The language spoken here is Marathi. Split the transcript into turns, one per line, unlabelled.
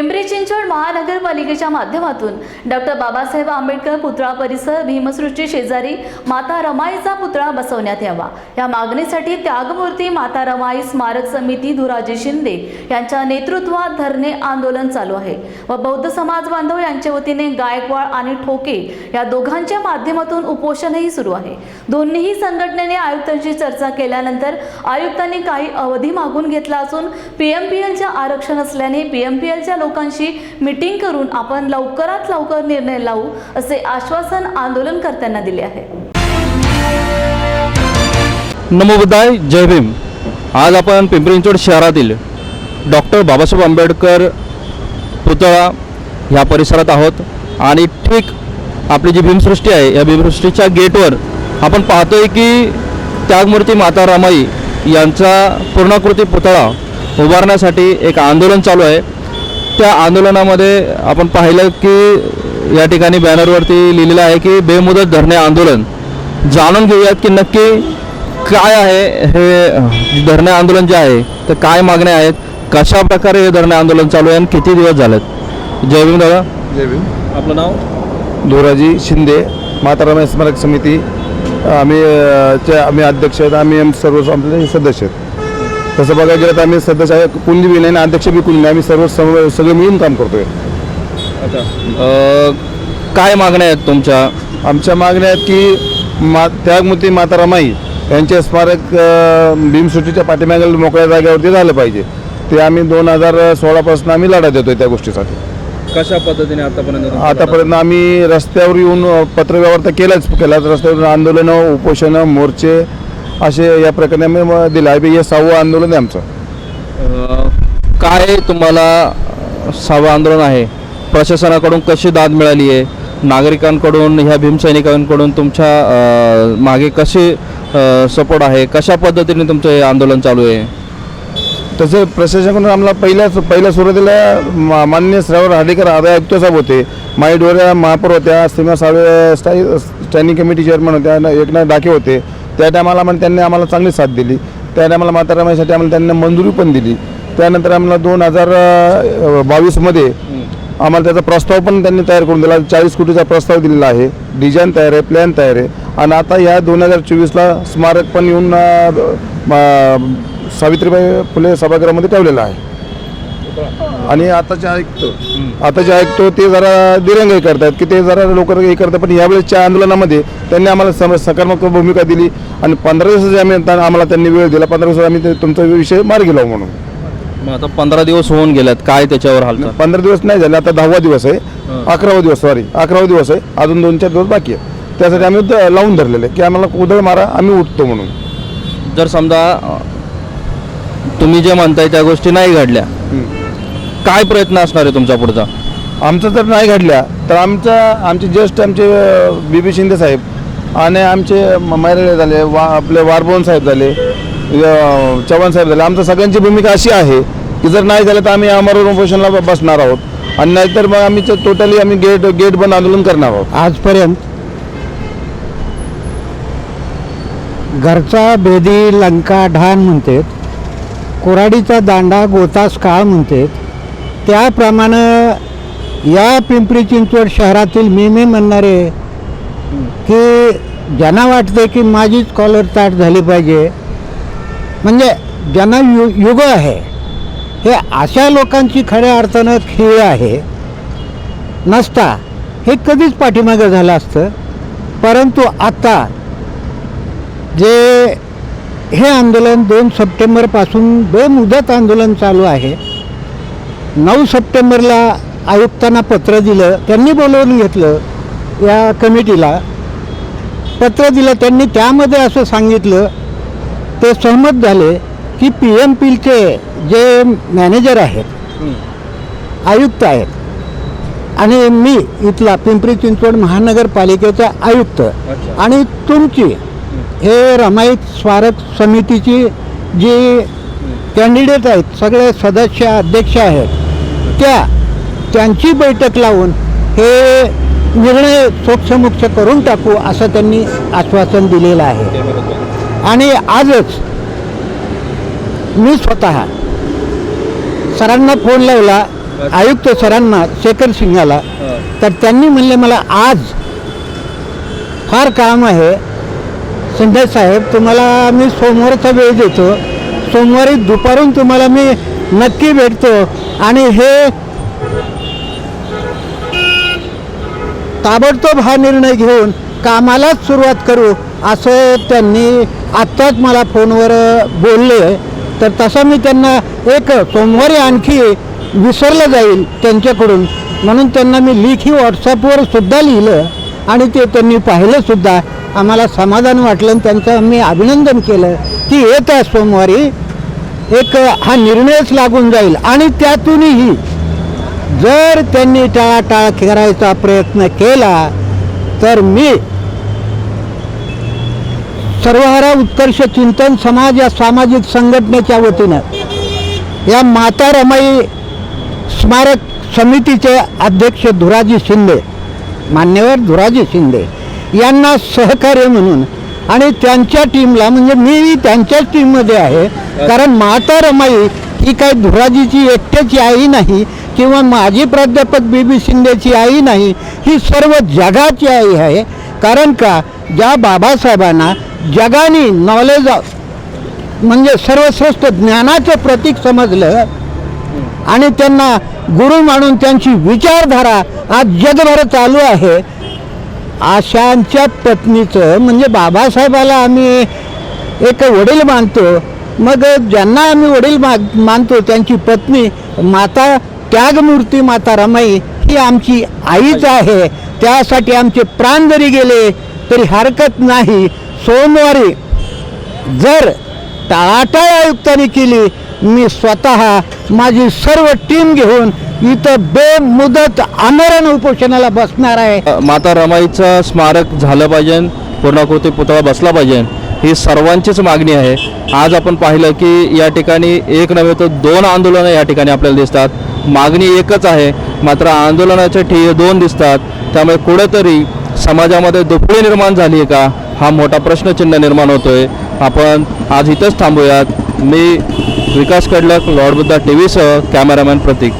पिंपरी चिंचवड महानगरपालिकेच्या माध्यमातून डॉक्टर बाबासाहेब आंबेडकर पुतळा परिसर भीमसृष्टी शेजारी माता रमाईचा पुतळा बसवण्यात यावा. या मागणीसाठी त्यागमूर्ती माता रमाई स्मारक समिती धुराजी शिंदे यांच्या नेतृत्वात धरणे आंदोलन चालू आहे व बौद्ध समाज बांधव यांच्या वतीने गायकवाड आणि ठोके या दोघांच्या माध्यमातून उपोषणही सुरू आहे. दोन्हीही संघटनेने आयुक्तांशी चर्चा केल्यानंतर आयुक्तांनी काही अवधी मागून घेतला असून पीएमपीएलच्या आरक्षण असल्याने पीएमपीएलच्या लोकांशी मिटिंग करून आपण लवकरात लवकर निर्णय लावू असे आश्वासन आंदोलनकर्त्यांना दिले आहे.
नमोबुद्धाय जय भीम. आज आपण पिंपरी चिंचवड शहरातील डॉक्टर बाबासाहेब आंबेडकर पुतळा ह्या परिसरात आहोत आणि ठीक आपली जी भीमसृष्टी आहे या भीमसृष्टीच्या गेटवर आपण पाहतोय की त्यागमूर्ती माता रामाई यांचा पूर्णाकृती पुतळा उभारण्यासाठी एक आंदोलन चालू आहे. त्या आंदोलनामध्ये आपण पाहिलं की या ठिकाणी बॅनरवरती लिहिलेलं आहे की बेमुदत धरणे आंदोलन. जाणून घेऊयात की नक्की काय आहे हे धरणे आंदोलन जे आहे तर काय मागण्या आहेत कशा प्रकारे हे धरणे आंदोलन चालू आहे आणि किती दिवस झालेत? जय भीम दादा.
जय भीम.
आपलं नाव?
धोराजी शिंदे माताराम स्मारक समिती. आम्ही चे आम्ही अध्यक्ष आहेत आम्ही आम- सर्व आमचे सदस्य आहेत. तसं बघायला गेलं तर आम्ही सदस्य आहे कुणबी बी नाही आणि अध्यक्ष बी कुणी नाही आम्ही सर्व सम सगळे मिळून काम करतोय.
अ, काय मागण्या आहेत तुमच्या?
आमच्या मागण्या आहेत की मा त्यागमूर्ती माता रमाई यांचे स्मारक अ, भीमसृष्टीच्या पाठीमागील मोकळ्या जागेवरती झालं पाहिजे. ते आम्ही दोन हजार सोळापासून आम्ही लढा देतोय त्या गोष्टीसाठी.
कशा पद्धतीने आतापर्यंत
आतापर्यंत आम्ही रस्त्यावर येऊन अ, पत्रव्यवहार तर केलाच. केलाच रस्त्यावर आंदोलनं उपोषणं मोर्चे असे या प्रकारे आम्ही दिलं आहे हे सहावं आंदोलन आहे आमचं.
काय तुम्हाला सहावं आंदोलन आहे? प्रशासनाकडून कशी दाद मिळाली आहे? नागरिकांकडून ह्या भीमसैनिकांकडून तुमच्या मागे कसे सपोर्ट आहे? कशा पद्धतीने तुमचं हे आंदोलन चालू आहे?
तसं प्रशासनाकडून आम्हाला पहिल्याच पहिल्या सुरुवातीला मा- मान्य श्रावण हार्डेकर आदाय आयुक्त साहेब होते. माईडोऱ्या महापौर होत्या सीमा साळवे स्टाई स्टँडिंग कमिटी चेअरमन होत्या एकनाथ डाके होते. त्या टायमाला आम्हाला त्यांनी आम्हाला चांगली साथ दिली. त्या टायमाला मातारामासाठी आम्हाला त्यांनी मंजुरी पण दिली. त्यानंतर आम्हाला दोन हजार बावीसमध्ये आम्हाला त्याचा प्रस्ताव पण त्यांनी तयार करून दिला. चाळीस कोटीचा प्रस्ताव दिलेला आहे. डिझाईन तयार आहे प्लॅन तयार आहे. आणि आता या दोन हजार चोवीसला स्मारक पण येऊन सावित्रीबाई फुले सभागृहामध्ये ठेवलेलं आहे. आणि आताचे ऐकतो आताचे ऐकतो ते जरा दिरंगाई करतात की ते जरा लोक हे करतात पण यावेळेसच्या आंदोलनामध्ये त्यांनी आम्हाला सम सकारात्मक भूमिका दिली आणि पंधरा दिवसाचे आम्ही आम्हाला त्यांनी वेळ दिला पंधरा दिवसात आम्ही ते- तुमचा विषय मार्गी लावू म्हणून.
मग आता पंधरा दिवस होऊन गेल्यात काय त्याच्यावर हालचाल
पंधरा दिवस नाही झाले आता दहावा दिवस आहे. अकरावा दिवस सॉरी अकरावा दिवस आहे अजून दोन चार दिवस बाकी आहे. त्यासाठी आम्ही द- लावून धरलेले की आम्हाला उदळ मारा आम्ही उठतो म्हणून.
जर समजा अ, तुम्ही जे म्हणताय त्या गोष्टी नाही घडल्या काय प्रयत्न असणार आहे तुमच्या पुढचा?
आमचं जर नाही घडल्या तर आमचा आमचे ज्येष्ठ आमचे बी बी शिंदे साहेब आणि आमचे मैराळे झाले वा आपले वारबोन साहेब झाले चव्हाण साहेब झाले. आमचं सगळ्यांची भूमिका अशी आहे की जर नाही झालं तर आम्ही अमर उपोषणला बसणार आहोत. आणि नाहीतर मग आम्ही टोटली आम्ही गेट गेट बंद आंदोलन करणार आहोत.
आजपर्यंत घरचा भेदी लंका ढाण म्हणतात कोराडीचा दांडा गोतास काळ म्हणतात त्याप्रमाणे या पिंपरी चिंचवड शहरातील मी मी म्हणणारे की ज्यांना वाटते की माझीच कॉलर ताट झाली पाहिजे म्हणजे ज्यांना यु युग आहे हे अशा लोकांची खऱ्या अर्थानं खेळ आहे नसता हे कधीच पाठीमागं झालं असतं. परंतु आता जे हे आंदोलन दोन सप्टेंबरपासून बेमुदत आंदोलन चालू आहे नऊ सप्टेंबरला आयुक्तांना पत्र दिलं त्यांनी बोलवून घेतलं या कमिटीला. पत्र दिलं त्यांनी त्यामध्ये असं सांगितलं ते सहमत झाले की पी एम पीचे जे मॅनेजर आहेत आयुक्त आहेत आणि मी इथला पिंपरी चिंचवड महानगरपालिकेचा आयुक्त. आणि तुमची हे रमाई स्मारक समितीची जी कॅन्डिडेट आहेत सगळे सदस्य अध्यक्ष आहेत. त्या त्यांची बैठक लावून हे निर्णय सोक्षमोक्ष करून टाकू असं त्यांनी आश्वासन दिलेलं आहे. आणि आजच मी स्वतः सरांना फोन लावला आयुक्त सरांना शेखर सिंगाला तर त्यांनी म्हणले मला आज फार काम आहे. संजय साहेब तुम्हाला मी सोमवारचा वेळ देतो. सोमवारी दुपारून तुम्हाला मी नक्की भेटतो. आणि हे ताबडतोब हा निर्णय घेऊन कामालाच सुरुवात करू असं त्यांनी आत्ताच मला फोनवर बोलले. तर तसं मी त्यांना एक सोमवारी आणखी विसरलं जाईल त्यांच्याकडून. म्हणून त्यांना मी लेखी व्हॉट्सअपवर सुद्धा लिहिलं आणि ते त्यांनी पाहिलंसुद्धा आम्हाला समाधान वाटलं आणि त्यांचं मी अभिनंदन केलं. की येत्या सोमवारी एक हा निर्णयच लागून जाईल. आणि त्यातूनही जर त्यांनी टाळाटाळ करायचा प्रयत्न केला तर मी सर्वहारा उत्कर्ष चिंतन समाज या सामाजिक संघटनेच्या वतीनं या माता रमाई स्मारक समितीचे अध्यक्ष धुराजी शिंदे मान्यवर धुराजी शिंदे यांना सहकार्य म्हणून आणि त्यांच्या टीमला म्हणजे मी त्यांच्याच टीममध्ये आहे. कारण माता रमाई ही काही धुराजीची एकट्याची आई नाही किंवा माजी प्राध्यापक बी बी शिंदेची आई नाही ही सर्व जगाची आई आहे. कारण का? ज्या बाबासाहेबांना जगाने नॉलेज म्हणजे सर्वश्रेष्ठ ज्ञानाचं प्रतीक समजलं आणि त्यांना गुरु मानून त्यांची विचारधारा आज जगभर चालू आहे आशांच्या पत्नीचं म्हणजे बाबासाहेबाला आम्ही एक वडील मानतो. मग ज्यांना आम्ही वडील मा मानतो त्यांची पत्नी माता त्यागमूर्ती माता रमाई ही आमची आईच आहे. त्यासाठी आमचे प्राण जरी गेले तरी हरकत नाही. सोमवारी जर टाळाटाळ आयुक्तांनी केली मी स्वतः माझी सर्व टीम घेऊन इथं बेमुदत आमरण उपोषणाला बसणार आहे.
माता रमाईचं स्मारक झालं पाहिजे पूर्णाकृती पुतळा बसला पाहिजे ही सर्वांचीच मागणी आहे. आज आपण पाहिलं की या ठिकाणी एक नव्हे तर दोन आंदोलनं या ठिकाणी आपल्याला दिसतात. मागणी एकच आहे मात्र आंदोलनाचे ठे दोन दिसतात. त्यामुळे कुठेतरी समाजामध्ये दुफळी निर्माण झाली आहे का? हा मोठा प्रश्नचिन्ह निर्माण होतोय. आपण आज इथंच थांबूयात. मी विकास कडलक लॉर्ड बुद्धा टी व्हीसह कॅमेरामॅन प्रतीक.